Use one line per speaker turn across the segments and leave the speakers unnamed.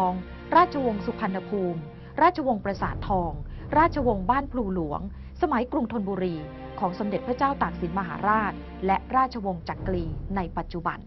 อง ราชวงศ์สุพรรณภูมิ ราชวงศ์ประสาททอง ราชวงศ์บ้านพลูหลวง สมัยกรุงธนบุรี ของสมเด็จพระเจ้าตากสินมหาราช และราชวงศ์จักรีในปัจจุบัน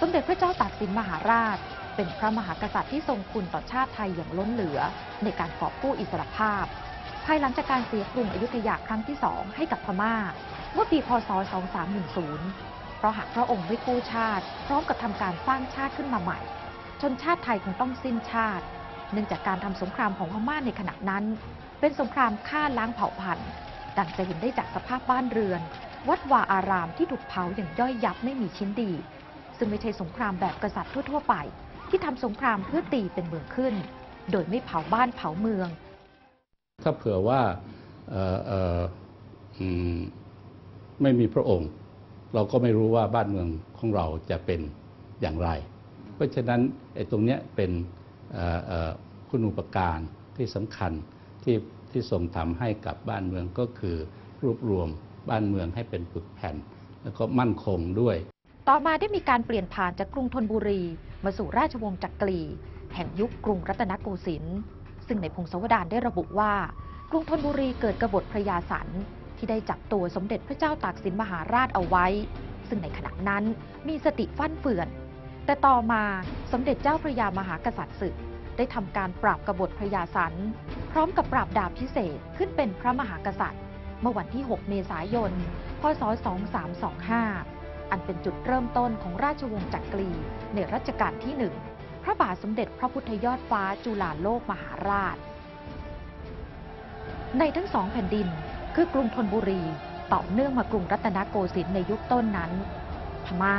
สมเด็จพระเจ้าตากสินมหาราช เป็นพระมหากษัตริย์ที่ทรงคุณต่อชาติไทยอย่างล้นเหลือ ในการกอบกู้อิสรภาพ ภายหลังจากการเสียกรุงอยุธยาครั้งที่สองให้กับพม่า เมื่อปีพศ 2310เพราะหากพระองค์ไม่กู้ชาติ พร้อมกับทำการสร้างชาติขึ้นมาใหม่ ชนชาติไทยคงต้องสิ้นชาติ เนื่องจากการทำสงครามของพม่าในขณะนั้น เป็นสงครามฆ่าล้างเผ่าพันธุ์ดังจะเห็นได้จากสภาพบ้านเรือน วัดวาอารามที่ถูกเผาอย่างย่อยยับไม่มีชิ้นดี ซึ่งไม่ใช่สงครามแบบกษัตริย์ทั่วๆไป ที่ทำสงครามเพื่อตีเป็นเมืองขึ้น โดยไม่เผาบ้านเผาเมือง
ถ้าเผื่อว่าไม่มีพระองค์ เราก็ไม่รู้ว่าบ้านเมืองของเราจะเป็นอย่างไร เพราะฉะนั้นไอ้ตรงนี้เป็นคุณอุปการที่สำคัญที่ที่ทรงทำให้กับบ้านเมืองก็คือรวบรวมบ้านเมืองให้เป็นปึกแผ่น แล้วก็มั่นคงด้วย
ต่อมาได้มีการเปลี่ยนผ่านจากกรุงธนบุรี มาสู่ราชวงศ์จักรี แห่งยุคกรุงรัตนโกสินทร์ซึ่งในพงศาวดารได้ระบุว่า กรุงธนบุรีเกิดกบฏพระยาสันที่ได้จับตัวสมเด็จพระเจ้าตากสินมหาราชเอาไว้ ซึ่งในขณะนั้นมีสติฟั่นเฟือน แต่ต่อมาสมเด็จเจ้าพระยามหากษัตริย์ศึก ได้ทำการปราบกบฏพระยาสัน พร้อมกับปราบดาบพิเศษขึ้นเป็นพระมหากษัตริย์ เมื่อวันที่ 6 เมษายน พศ 2325 อันเป็นจุดเริ่มต้นของราชวงศ์จักรีในรัชกาลที่หนึ่งพระบาทสมเด็จพระพุทธยอดฟ้าจุฬาโลกมหาราช ในทั้งสองแผ่นดินคือกรุงธนบุรีต่อเนื่องมากรุงรัตนโกสินทร์ในยุคต้นนั้น พม่า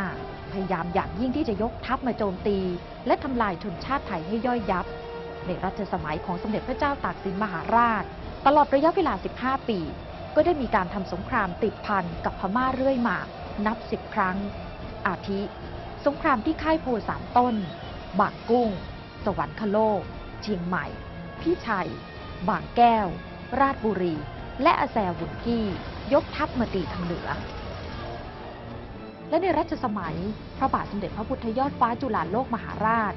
พยายามอย่างยิ่งที่จะยกทัพมาโจมตี และทำลายชนชาติไทยให้ย่อยยับ ในรัชสมัยของสมเด็จพระเจ้าตากสินมหาราช ตลอดระยะเวลา 15 ปี ก็ได้มีการทำสงครามติดพันกับพม่าเรื่อยมานับสิบครั้ง อาทิ สงครามที่ค่ายโพสามต้น บางกุ้ง สวรรคโลก เชียงใหม่ พี่ชัย บางแก้ว ราชบุรี และอาแซวุนกี้ยกทัพมาตีทางเหนือ และในรัชสมัย พระบาทสมเด็จพระพุทธยอดฟ้าจุฬาโลกมหาราช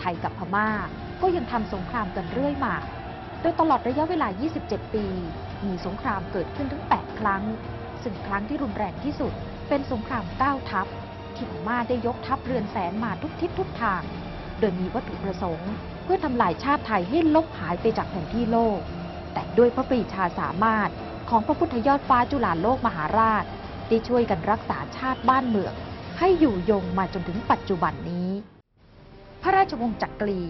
ไทยกับพม่าก็ยังทำสงครามกันเรื่อยมา โดยตลอดระยะเวลา 27 ปี มีสงครามเกิดขึ้นถึง 8 ครั้ง ซึ่งครั้งที่รุนแรงที่สุด เป็นสงคราม9ทัพที่พม่าได้ยกทัพเรือนแสนมาทุกทิศทุกทาง โดยมีวัตถุประสงค์ เพื่อทำลายชาติไทยให้ลบหายไปจากแผ่นที่โลก แต่ด้วยพระปรีชาสามารถของพระพุทธยอดฟ้าจุฬาโลกมหาราช ได้ช่วยกันรักษาชาติบ้านเมือง ให้อยู่ยงมาจนถึงปัจจุบันนี้ พระราชวงศ์จักรี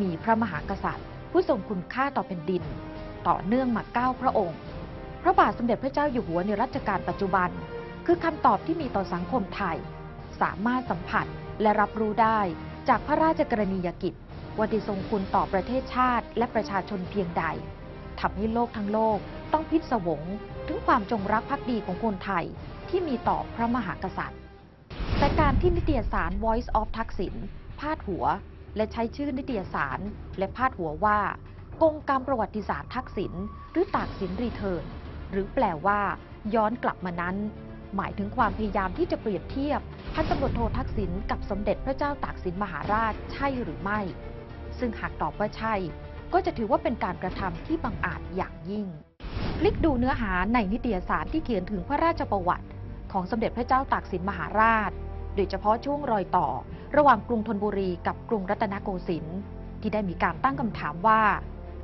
มีพระมหากษัตริย์ ผู้ทรงคุณค่าต่อแผ่นดิน ต่อเนื่องมาเก้าพระองค์ พระบาทสมเด็จพระเจ้าอยู่หัวในรัชกาลปัจจุบัน คือคำตอบที่มีต่อสังคมไทย สามารถสัมผัสและรับรู้ได้จากพระราชกรณียกิจว่าได้ทรงคุณต่อประเทศชาติและประชาชนเพียงใดทำให้โลกทั้งโลกต้องพิศวงถึงความจงรักภักดีของคนไทย ที่มีต่อพระมหากษัตริย์ แต่การที่นิตยสาร Voice of ทักษิณพาดหัว และใช้ชื่อนิตยสาร และพาดหัวว่ากงกรรมประวัติศาสตร์ทักษิณหรือตากสินรีเทิร์นหรือแปลว่า ย้อนกลับมานั้น หมายถึงความพยายามที่จะเปรียบเทียบ พันตำรวจโททักษิณกับสมเด็จพระเจ้าตากสินมหาราชใช่หรือไม่ ซึ่งหากตอบว่าใช่ ก็จะถือว่าเป็นการกระทำที่บังอาจอย่างยิ่ง คลิกดูเนื้อหาในนิตยสารที่เขียนถึงพระราชประวัติ ของสมเด็จพระเจ้าตากสินมหาราช โดยเฉพาะช่วงรอยต่อ ระหว่างกรุงธนบุรีกับกรุงรัตนโกสินทร์ที่ได้มีการตั้งคำถามว่า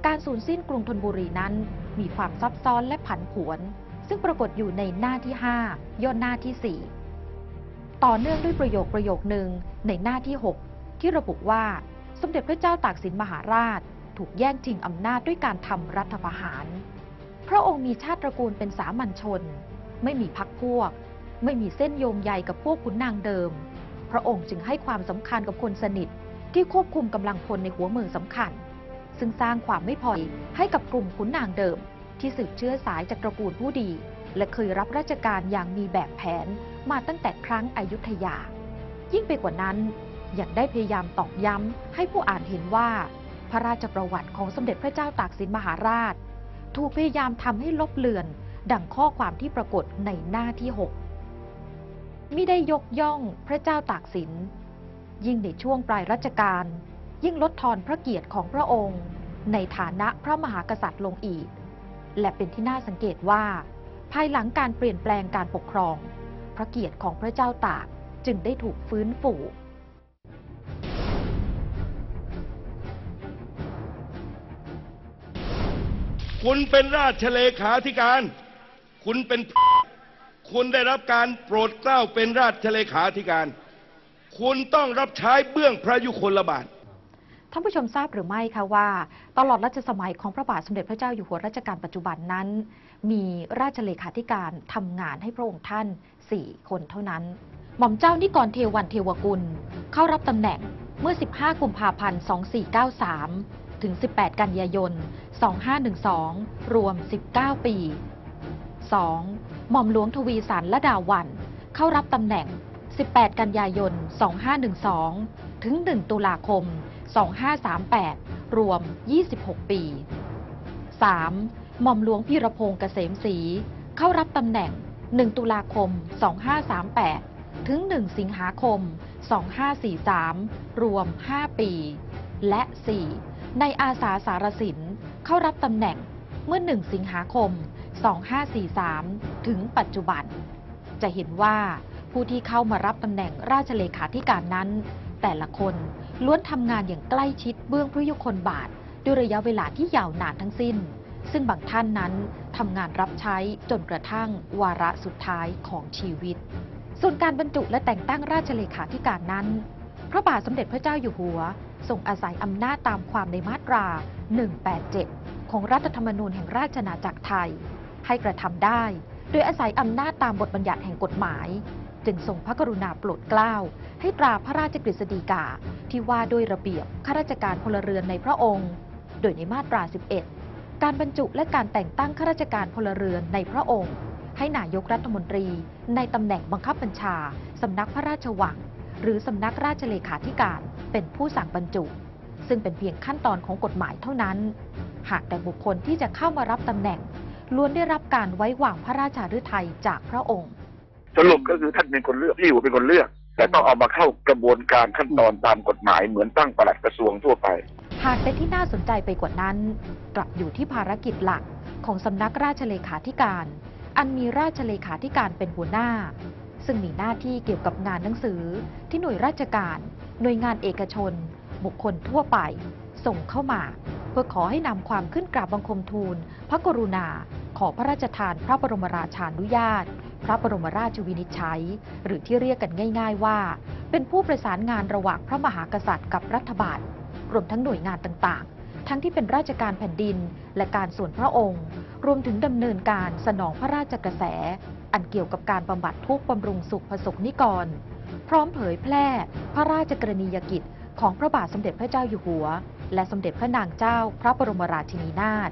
การสูญสิ้นกรุงธนบุรีนั้น มีความซับซ้อนและผันผวน ซึ่งปรากฏอยู่ในหน้าที่ 5 ย่อหน้าที่ 4 ต่อเนื่องด้วยประโยคประโยคหนึ่งในหน้าที่ 6 ที่ระบุว่าสมเด็จพระเจ้าตากสินมหาราช ถูกแย่งชิงอำนาจด้วยการทำรัฐประหาร พระองค์มีชาติตระกูลเป็นสามัญชน ไม่มีพักพวก ไม่มีเส้นโยงใยกับพวกขุนนางเดิม พระองค์จึงให้ความสำคัญกับคนสนิทที่ควบคุมกำลังพลในหัวเมืองสำคัญ ซึ่งสร้างความไม่พอใจให้กับกลุ่มขุนนางเดิม ที่สืบเชื้อสายจากตระกูลผู้ดี และเคยรับราชการอย่างมีแบบแผนมาตั้งแต่ครั้งอยุธยา ยิ่งไปกว่านั้นยังได้พยายามตอกย้ำให้ผู้อ่านเห็นว่า พระราชประวัติของสมเด็จพระเจ้าตากสินมหาราช ถูกพยายามทำให้ลบเลือน ดังข้อความที่ปรากฏในหน้าที่ 6 มิได้ยกย่องพระเจ้าตากสิน ยิ่งในช่วงปลายรัชกาลยิ่งลดทอนพระเกียรติของพระองค์ ในฐานะพระมหากษัตริย์ลงอีก และเป็นที่น่าสังเกตว่า ภายหลังการเปลี่ยนแปลงการปกครอง พระเกียรติของพระเจ้าตากจึงได้ถูกฟื้นฟู
คุณเป็นราชเลขาธิการ คุณเป็น คุณได้รับการโปรดเกล้าเป็นราชเลขาธิการ คุณต้องรับใช้เบื้องพระยุคลบาท
ท่านผู้ชมทราบหรือไม่คะว่า ตลอดรัชสมัยของพระบาทสมเด็จพระเจ้าอยู่หัวรัชกาลปัจจุบันนั้น มีราชเลขาธิการทำงานให้พระองค์ท่าน 4 คนเท่านั้น หม่อมเจ้านิกรเทวันเทวกุล เข้ารับตำแหน่งเมื่อ 15 กุมภาพันธ์ 2493 ถึง 18 กันยายน 2512 รวม 19 ปี 2. หม่อมหลวงทวีสันละดาวัน เข้ารับตำแหน่ง 18 กันยายน 2512 ถึง 1 ตุลาคม 2538 รวม 26 ปี 3. หม่อมหลวงพีรพงษ์เกษมศรีเข้ารับตำแหน่ง 1 ตุลาคม 2538 ถึง 1 สิงหาคม 2543 รวม 5 ปี และ 4. ในอาสาสารสินเข้ารับตำแหน่งเมื่อ 1 สิงหาคม 2543 ถึงปัจจุบัน จะเห็นว่าผู้ที่เข้ามารับตำแหน่งราชเลขาธิการนั้น แต่ละคนล้วนทำงานอย่างใกล้ชิดเบื้องพระยุคลบาท ด้วยระยะเวลาที่ยาวนานทั้งสิ้น ซึ่งบางท่านนั้นทำงานรับใช้จนกระทั่งวาระสุดท้ายของชีวิต ส่วนการบรรจุและแต่งตั้งราชเลขาธิการนั้น พระบาทสมเด็จพระเจ้าอยู่หัวทรงอาศัยอำนาจตามความในมาตรา 187 ของรัฐธรรมนูญแห่งราชอาณาจักรไทย ให้กระทำได้ โดยอาศัยอำนาจตามบทบัญญัติแห่งกฎหมาย จึงทรงพระกรุณาโปรดเกล้า ให้ตราพระราชกฤษฎีกา ที่ว่าด้วยระเบียบข้าราชการพลเรือนในพระองค์ โดยในมาตรา 11 การบรรจุและการแต่งตั้งข้าราชการพลเรือนในพระองค์ ให้นายกรัฐมนตรี ในตำแหน่งบังคับบัญชาสำนักพระราชวัง หรือสำนักราชเลขาธิการเป็นผู้สั่งบรรจุซึ่งเป็นเพียงขั้นตอนของกฎหมายเท่านั้น หากแต่บุคคลที่จะเข้ามารับตำแหน่ง ล้วนได้รับการไว้วางพระราชาฤทัยจากพระองค์
สรุปก็คือท่านเป็นคนเลือกพี่อยู่เป็นคนเลือก แต่ต้องเอามาเข้ากระบวนการขั้นตอนตามกฎหมายเหมือนตั้งปลัดกระทรวงทั่วไป
หากแต่ที่น่าสนใจไปกว่านั้น กลับอยู่ที่ภารกิจหลักของสำนักราชเลขาธิการ อันมีราชเลขาธิการเป็นหัวหน้า ซึ่งมีหน้าที่เกี่ยวกับงานหนังสือที่หน่วยราชการ หน่วยงานเอกชน บุคคลทั่วไป ส่งเข้ามา เพื่อขอให้นำความขึ้นกราบบังคมทูล พระกรุณา ขอพระราชทานพระบรมราชานุญาต พระบรมราชวินิจฉัย หรือที่เรียกกันง่าย ๆว่า เป็นผู้ประสานงานระหว่างพระมหากษัตริย์กับรัฐบาล รวมทั้งหน่วยงานต่างๆ ทั้งที่เป็นราชการแผ่นดิน และการส่วนพระองค์ รวมถึงดำเนินการสนองพระราชกระแส อันเกี่ยวกับการบำบัดทุกข์บำรุงสุขประสบนิกร พร้อมเผยแพร่ พระราชกรณียกิจของพระบาทสมเด็จพระเจ้าอยู่หัว และสมเด็จพระนางเจ้าพระบรมราชินีนาถ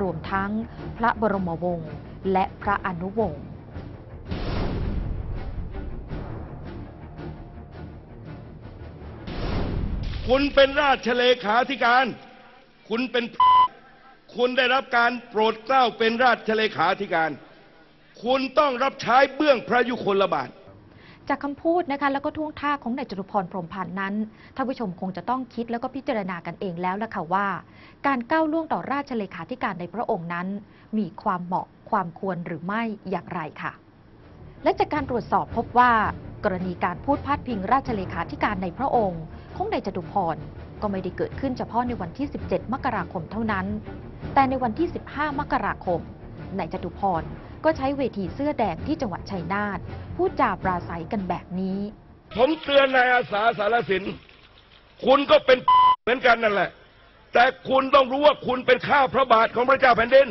รวมทั้งพระบรมวงศ์และพระอนุวงศ์
คุณเป็นราชเลขาธิการ คุณเป็น คุณได้รับการโปรดเกล้าเป็นราชเลขาธิการ คุณต้องรับใช้เบื้องพระยุคลบาท
จากคำพูดนะคะแล้วก็ท่วงท่าของนายจตุพรพรหมพันธ์นั้นท่านผู้ชมคงจะต้องคิดแล้วก็พิจารณากันเองแล้วล่ะค่ะว่า การก้าวล่วงต่อราชเลขาธิการในพระองค์นั้น มีความเหมาะความควรหรือไม่อย่างไรค่ะ และจากการตรวจสอบพบว่า กรณีการพูดพาดพิงราชเลขาธิการในพระองค์ของนายจตุพรก็ไม่ได้เกิดขึ้นเฉพาะในวันที่ 17 มกราคมเท่านั้น แต่ในวันที่ 15 มกราคมนายจตุพรก็ใช้เวทีเสื้อแดงที่จังหวัดชัยนาท พูดจาปราศัยกันแบบนี้
ผมเตือนนายอาสาสารสิน คุณก็เป็นเหมือนกันนั่นแหละ แต่คุณต้องรู้ว่าคุณเป็นข้าพระบาทของพระเจ้าแผ่นดิน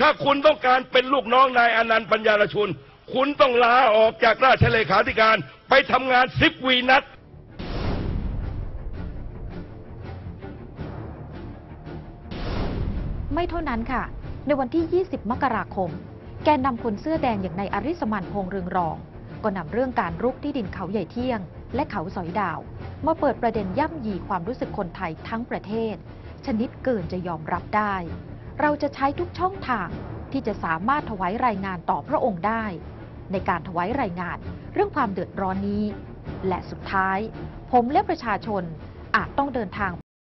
ถ้าคุณต้องการเป็นลูกน้องนายอนันต์ปัญญารชุน คุณต้องลาออกจากราชเลขาธิการไปทำงานสิบวีนัด
ไม่เท่านั้นค่ะ ในวันที่ 20 มกราคม แกนนำคนเสื้อแดงอย่างนายอริสมันพงษ์เรืองรอง ก็นำเรื่องการรุกที่ดินเขาใหญ่เที่ยง และเขาสอยดาว มาเปิดประเด็นย่ำยีความรู้สึกคนไทยทั้งประเทศ ชนิดเกินจะยอมรับได้ เราจะใช้ทุกช่องทางที่จะสามารถถวายรายงานต่อพระองค์ได้ ในการถวายรายงานเรื่องความเดือดร้อนนี้ และสุดท้าย ผมและประชาชนอาจต้องเดินทาง